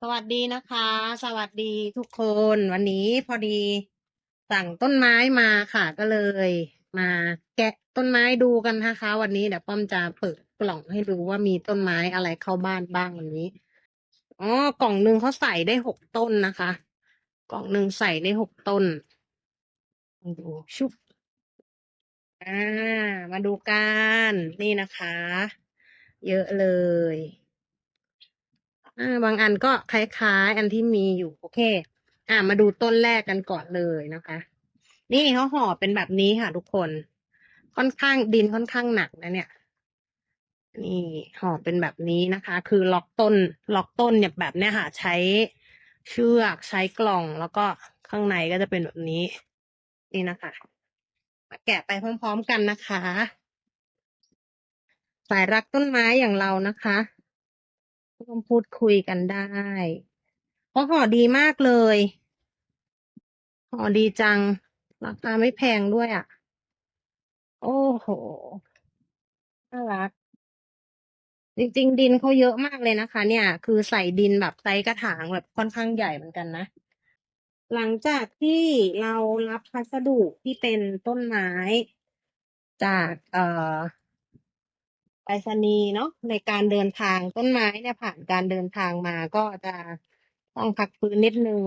สวัสดีนะคะ สวัสดีทุกคนวันนี้พอดีสั่งต้นไม้มาค่ะ ก็เลย มาแกะต้นไม้ดูกันนะคะ วันนี้เดี๋ยวป้อมจะเปิดกล่องให้ดูว่ามีต้นไม้อะไรเข้าบ้านบ้างวันนี้อ๋อกล่องหนึ่งเขาใส่ได้หกต้นนะคะ กล่องหนึ่งใส่ได้หกต้นดูชุบอ่ามาดูกันนี่นะคะ เยอะเลย อ่าบางอันก็คล้ายๆ อันที่มีอยู่โอเค อ่ามาดูต้นแรกกันก่อนเลยนะคะ นี่เขาห่อเป็นแบบนี้ค่ะ ทุกคน ค่อนข้างดินค่อนข้างหนักนะเนี่ย นี่ห่อเป็นแบบนี้นะคะ คือล็อกต้น ล็อกต้นเนี่ยแบบเนี้ยค่ะ ใช้เชือกใช้กล่องแล้วก็ข้างในก็จะเป็นแบบนี้ นี่นะคะมาแกะไปพร้อม ๆ กันนะคะ สายรักต้นไม้อย่างเรานะคะ ร่วมพูดคุยกันได้เพราะห่อดีมากเลยห่อดีจัง ราคาไม่แพงด้วยอะ โอ้โห น่ารัก จริงๆ ดินเขาเยอะมากเลยนะคะ เนี่ย คือใส่ดินแบบไซส์กระถางแบบค่อนข้างใหญ่เหมือนกันนะ หลังจากที่เรารับพัสดุที่เป็นต้นไม้ จากเอ่อ ไปรษณีย์เนาะในการเดินทางต้นไม้เนี่ยผ่านการเดินทางมาก็จะต้องพักฟื้นนิดนึง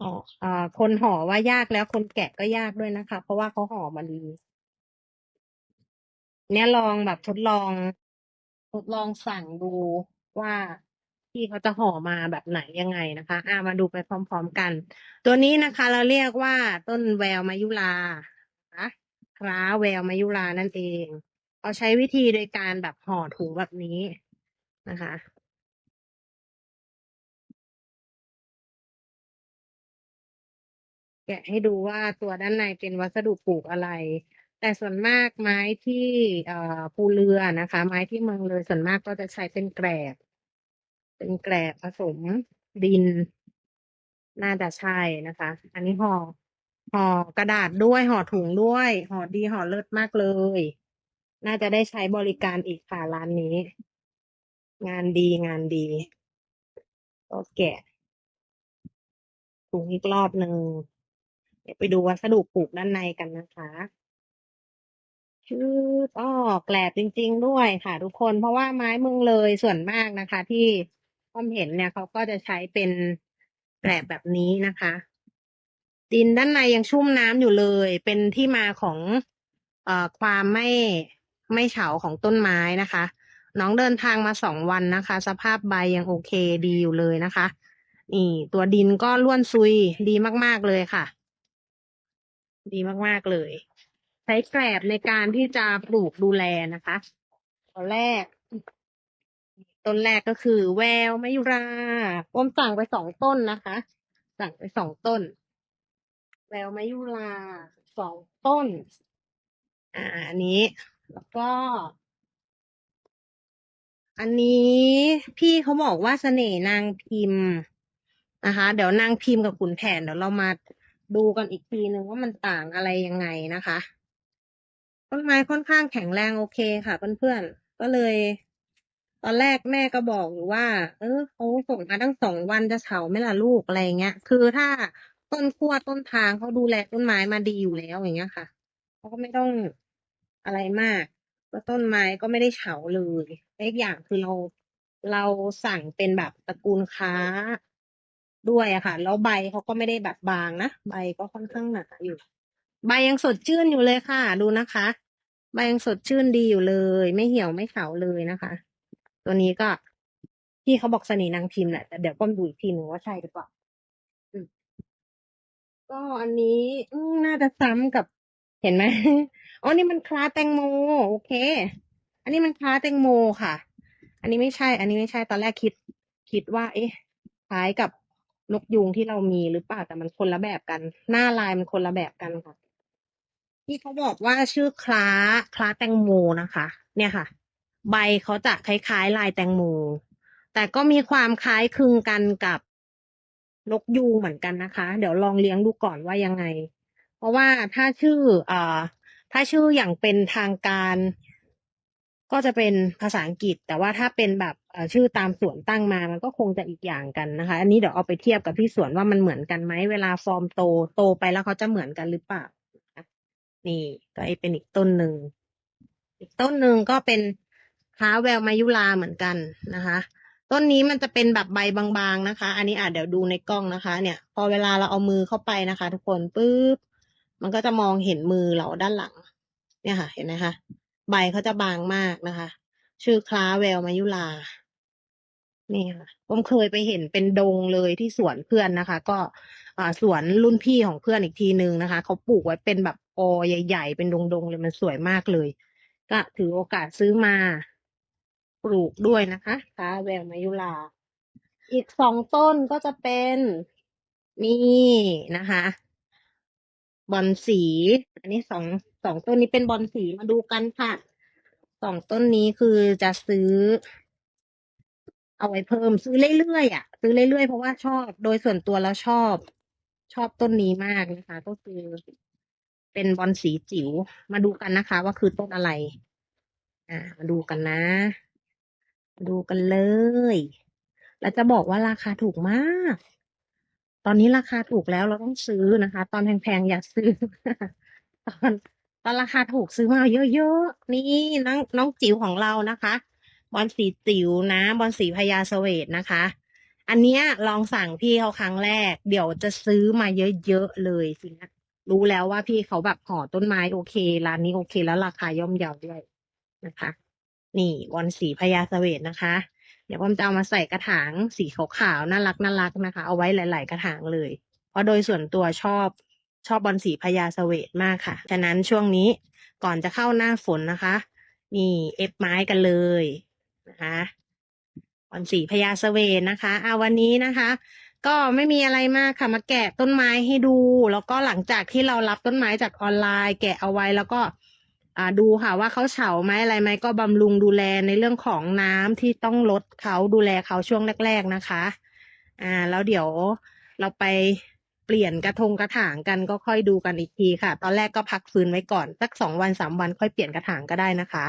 อ๋ออ่าคนห่อว่ายากแล้วคนแกะก็ยากด้วยนะคะ เพราะว่าเขาห่อมาดีเนี่ยลองแบบทดลอง ทดลองสั่งดูว่า พี่เขาจะห่อมาแบบไหนยังไงนะคะอ่ามาดูไปพร้อมๆกัน ตัวนี้นะคะเราเรียกว่าต้นแววมายุรานะคะคล้าแววมายุรานั่นเองเขาใช้วิธีโดยการแบบห่อถุงแบบนี้นะคะแกะให้ดูว่าตัวด้านในเป็นวัสดุปลูกอะไร แต่ส่วนมากไม้ที่เอ่อภูเรือนะคะ ไม้ที่เมืองเลยส่วนมากก็จะใช้เป็นแกรบ เป็นแกรบผสมดิน น่าจะใช่นะคะ อันนี้ห่อห่อกระดาษด้วยห่อถุงด้วยห่อดีห่อเลิศมากเลย น่าจะได้ใช้บริการอีกค่ะร้านนี้ งานดีงานดีก็แกะถุงอีกรอบหนึ่งเดี๋ยวไปดูวัสดุปลูกด้านในกันนะคะชื่อก็แกลบจริง ๆ ด้วยค่ะ ทุกคนเพราะว่าไม้เมืองเลยส่วนมากนะคะ ที่ ผมเห็นเนี่ยเขาก็จะใช้เป็นแกลบแบบนี้นะคะ ดินด้านในยังชุ่มน้ำอยู่เลย เป็นที่มาของเอ่อความไม่ไม่เฉาของต้นไม้นะคะ น้องเดินทางมาสองวันนะคะ สภาพใบยังโอเคดีอยู่เลยนะคะ นี่ตัวดินก็ล้วนซุยดีมาก ๆเลยค่ะ ดีมากๆเลย ใช้แกลบในการที่จะปลูกดูแลนะคะตัวแรก ต้นแรกก็คือแววไมยุราป้มสั่งไปสองต้นนะคะ สั่งไปสองต้น แววไมยุราสองต้น อ่าอันนี้ แล้วก็ อันนี้พี่เขาบอกว่าเสน่ห์นางพิมพ์นะคะ เดี๋ยวนางพิมพ์กับขุนแผนเดี๋ยวเรามาดูกันอีกทีนึงว่ามันต่างอะไรยังไงนะคะ ต้นไม้ค่อนข้างแข็งแรงโอเคค่ะเพื่อนๆก็เลย ตอนแรกแม่ก็บอกอยู่ว่า เออเขาส่งมาตั้งสองวันจะเฉาไหม่ล่ะลูกอะไรเงี้ย คือถ้าต้นขั้วต้นทางเขาดูแลต้นไม้มาดีอยู่แล้วอย่างเงี้ยค่ะเขาก็ไม่ต้องอะไรมากแล้วต้นไม้ก็ไม่ได้เฉาเลยและอีกอย่างคือเราเราสั่งเป็นแบบตระกูลค้าด้วยอะค่ะ แล้วใบเขาก็ไม่ได้แบบบางนะใบก็ค่อนข้างหนาอยู่ ใบยังสดชื่นอยู่เลยค่ะ ดูนะคะ ใบยังสดชื่นดีอยู่เลย ไม่เหี่ยวไม่เฉาเลยนะคะ ตัวนี้ก็พี่เขาบอกเสน่ห์นางพิมพ์แหละแต่เดี๋ยวก้มดูอีกทีหนึ่งว่าใช่หรือเปล่าก็อันนี้น่าจะซ้ำกับเห็นไหมอ๋อนี่มันคลาแตงโม โอเค อันนี้มันคลาแตงโมค่ะ อันนี้ไม่ใช่ อันนี้ไม่ใช่ตอนแรกคิด คิดว่า เอ๊ะคล้ายกับนกยูงที่เรามีหรือเปล่าแต่มันคนละแบบกัน หน้าลายมันคนละแบบกันค่ะที่เขาบอกว่าชื่อคล้าคล้าแตงโมนะคะ เนี่ยค่ะ ใบเขาจะคล้ายๆ ลายแตงโม แต่ก็มีความคล้ายคลึงกันกับนกยูงเหมือนกันนะคะ เดี๋ยวลองเลี้ยงดูก่อนว่ายังไง เพราะว่าถ้าชื่ออ่อถ้าชื่ออย่างเป็นทางการ ก็จะเป็นภาษาอังกฤษ แต่ว่าถ้าเป็นแบบชื่อตามสวนตั้งมา มันก็คงจะอีกอย่างกันนะคะ อันนี้เดี๋ยวเอาไปเทียบกับที่สวนว่ามันเหมือนกันไหมเวลาฟอร์มโตโตไปแล้วเขาจะเหมือนกันหรือเปล่านี่ก็เป็นอีกต้นหนึ่งอีกต้นหนึ่งก็เป็น ค้าแววมายุราเหมือนกันนะคะ ต้นนี้มันจะเป็นแบบใบบางๆนะคะ อันนี้อาจเดี๋ยวดูในกล้องนะคะ เนี่ย พอเวลาเราเอามือเข้าไปนะคะ ทุกคนปุ๊บมันก็จะมองเห็นมือเราด้านหลัง เนี่ยค่ะ เห็นไหมคะใบเขาจะบางมากนะคะ ชื่อคล้าแววมายุรานี่ค่ะผมเคยไปเห็นเป็นดงเลยที่สวนเพื่อนนะคะ ก็สวนรุ่นพี่ของเพื่อนอีกทีนึงนะคะ เขาปลูกไว้เป็นแบบกอใหญ่ ๆ เป็นดงๆเลยมันสวยมากเลย ก็ถือโอกาสซื้อมา ลูกด้วยนะคะค้าแววมายุราอีกสองต้นก็จะเป็นนี่นะคะบอนสี อันนี้สองสองต้นนี้เป็นบอนสีมาดูกันค่ะสองต้นนี้คือจะซื้อ เอาไว้เพิ่มซื้อเรื่อยๆอะ ซื้อเรื่อยๆเพราะว่าชอบโดยส่วนตัวแล้วชอบ ชอบต้นนี้มากนะคะ ก็คือเป็นบอนสีจิ๋วมาดูกันนะคะ ว่าคือต้นอะไร อ่า มาดูกันนะ ดูกันเลย แล้วจะบอกว่าราคาถูกมาก ตอนนี้ราคาถูกแล้วเราต้องซื้อนะคะ ตอนแพงๆอย่าซื้อ ตอนตอนราคาถูกซื้อมาเยอะๆ นี่น้องน้องจิ๋วของเรานะคะ บอลสีจิ๋วนะ บอลสีพญาเสวตนะคะ อันเนี้ยลองสั่งพี่เขาครั้งแรก เดี๋ยวจะซื้อมาเยอะๆเลยสินะรู้แล้วว่าพี่เขาแบบห่อต้นไม้โอเค ร้านนี้โอเคแล้วราคาย่อมเยาด้วยนะคะ นี่บอลสีพญาเสวตนะคะ เดี๋ยวผมจะเอามาใส่กระถางสีขาวๆน่ารักน่ารักนะคะ เอาไว้หลาย ๆ กระถางเลย เพราะโดยส่วนตัวชอบชอบบอลสีพญาเสวตมากค่ะ ฉะนั้นช่วงนี้ก่อนจะเข้าหน้าฝนนะคะ นี่เอฟไม้กันเลยนะคะบอลสีพญาเสวตนะคะอาวันนี้นะคะก็ไม่มีอะไรมากค่ะมาแกะต้นไม้ให้ดู แล้วก็หลังจากที่เรารับต้นไม้จากออนไลน์ แกะเอาไว้แล้วก็ ดูค่ะว่าเขาเฉาไหมอะไรไหมก็บำรุงดูแลในเรื่องของน้ำที่ต้องลดเขาดูแลเขาช่วงแรก ๆนะคะ อ่า แล้วเดี๋ยวเราไปเปลี่ยนกระทงกระถางกันก็ค่อยดูกันอีกทีค่ะ ตอนแรกก็พักฟื้นไว้ก่อนสักสองวันสามวันค่อยเปลี่ยนกระถางก็ได้นะคะ